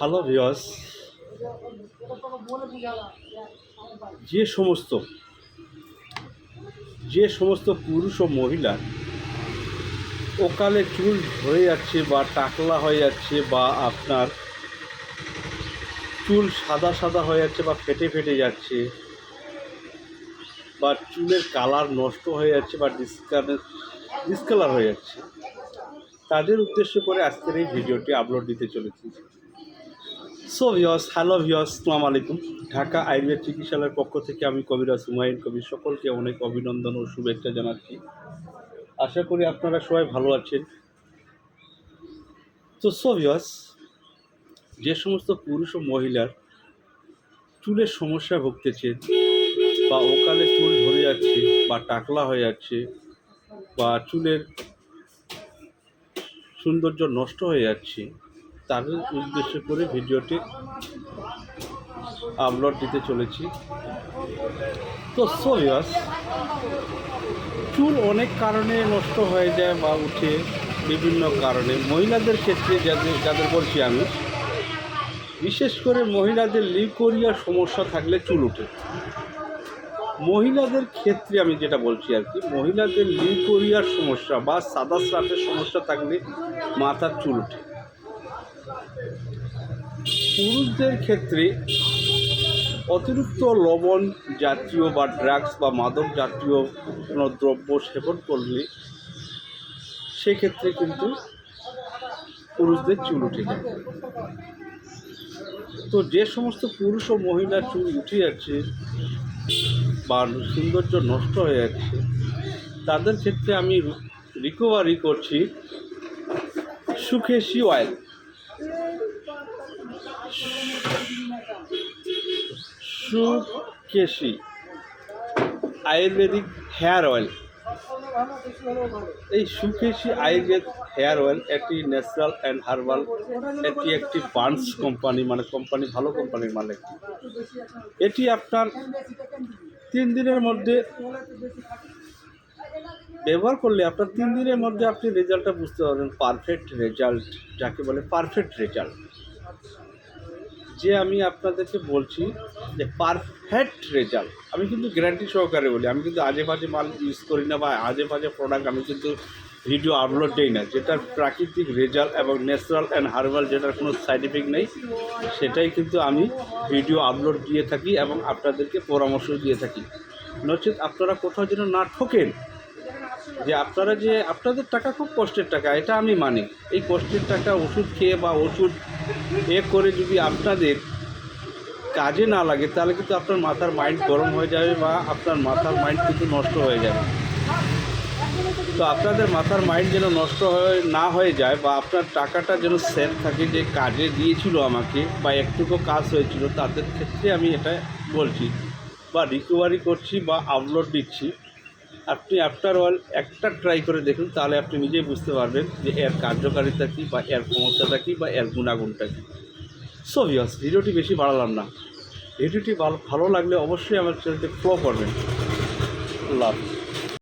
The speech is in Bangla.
হ্যালো ভিওস যে সমস্ত যে সমস্ত পুরুষ ও মহিলা ওকালে চুল ধরে যাচ্ছে বা টাকলা হয়ে যাচ্ছে বা আপনার চুল সাদা সাদা হয়ে যাচ্ছে বা ফেটে ফেটে যাচ্ছে বা চুলের কালার নষ্ট হয়ে যাচ্ছে বা ডিসকালার ডিসকালার হয়ে যাচ্ছে, তাদের উদ্দেশ্য করে আজকের এই ভিডিওটি আপলোড দিতে চলেছি। সো ভিওস হ্যালো ভিওস সালাম আলাইকুম। ঢাকা আয়ুর্বেদ চিকিৎসালয়ের পক্ষ থেকে আমি কবিরাজ হুমায়ুন কবির সকলকে অনেক অভিনন্দন ও শুভেচ্ছা জানাচ্ছি। আশা করি আপনারা সবাই ভালো আছেন। তো সো ভিওস যে সমস্ত পুরুষ ও মহিলার চুলের সমস্যায় ভুগতেছেন বা ওকালে চুল ধরে যাচ্ছে বা টাকলা হয়ে যাচ্ছে বা চুলের সৌন্দর্য নষ্ট হয়ে যাচ্ছে তাদের উদ্দেশ্য করে ভিডিওটি আপলোড দিতে চলেছি। তো সোয়াস চুল অনেক কারণে নষ্ট হয়ে যায় বা উঠে বিভিন্ন কারণে। মহিলাদের ক্ষেত্রে যাদের যাদের বলছি আমি, বিশেষ করে মহিলাদের লিউকোরিয়া সমস্যা থাকলে চুল ওঠে মহিলাদের ক্ষেত্রে আমি যেটা বলছি আর কি, মহিলাদের লিউকোরিয়ার সমস্যা বা সাদা স্রাপের সমস্যা থাকলে মাথার চুল ওঠে পুরুষদের ক্ষেত্রে অতিরিক্ত লবণ জাতীয় বা ড্রাগস বা মাদক জাতীয় কোনো দ্রব্য সেবন করলে সেক্ষেত্রে কিন্তু পুরুষদের চুল উঠে যায়। তো যে সমস্ত পুরুষ ও মহিলা চুল উঠে যাচ্ছে বা সৌন্দর্য নষ্ট হয়ে যাচ্ছে, তাদের ক্ষেত্রে আমি রিকভারি করছি Sukeshi oil Sukeshi, ayurvedic hair oil. এই সুকেশি আয়ুর্বেদ হেয়ার অয়েল একটি ন্যাচারাল অ্যান্ড হার্বাল এটি একটি বার্নস কোম্পানি মানে কোম্পানি, ভালো কোম্পানির মানে এটি আপনার তিন দিনের মধ্যে ব্যবহার করলে আপনার তিন দিনের মধ্যে আপনি রেজাল্টটা বুঝতে পারবেন, পারফেক্ট রেজাল্ট, যাকে বলে পারফেক্ট রেজাল্ট। যে আমি আপনাদেরকে বলছি যে পারফেক্ট রেজাল্ট আমি কিন্তু গ্যারান্টি সহকারে বলি, আমি কিন্তু আজে বাজে মাল ইউজ করি না বা আজে বাজে প্রোডাক্ট আমি কিন্তু ভিডিও আপলোড দিই না। যেটার প্রাকৃতিক রেজাল্ট এবং ন্যাচারাল অ্যান্ড হার্বাল যেটার কোনো সাইড এফেক্ট নেই, সেটাই কিন্তু আমি ভিডিও আপলোড দিয়ে থাকি এবং আপনাদেরকে পরামর্শ দিয়ে থাকি। নচেত আপনারা কোথাও যেন না ঠকেন যে আপনারা যে, আপনাদের টাকা খুব কষ্টের টাকা, এটা আমি মানি। এই কষ্টের টাকা ওষুধ খেয়ে বা ওষুধ এ করে যদি আপনাদের কাজে না লাগে, তাহলে কিন্তু আপনার মাথার মাইন্ড গরম হয়ে যাবে বা আপনার মাথার মাইন্ড কিন্তু নষ্ট হয়ে যাবে। তো আপনাদের মাথার মাইন্ড যেন নষ্ট হয়ে, না হয়ে যায় বা আপনার টাকাটা যেন সেফ থাকে যে কাজে দিয়েছিল আমাকে বা একটুকু কাজ হয়েছিল, তাদের ক্ষেত্রে আমি এটা বলছি বা রিকভারি করছি বা আপলোড দিচ্ছি। আপনি আফটার অল একটা ট্রাই করে দেখুন, তাহলে আপনি নিজেই বুঝতে পারবেন যে এর কার্যকারিতা কী বা এর ক্ষমতাটা কী বা এর গুণাগুণটা কী। সো ভিওস ভিডিওটি বেশি বাড়ালাম না। ভিডিওটি ভালো ভালো লাগলে অবশ্যই আমার চ্যানেলটি ফলো করবেন। লাভ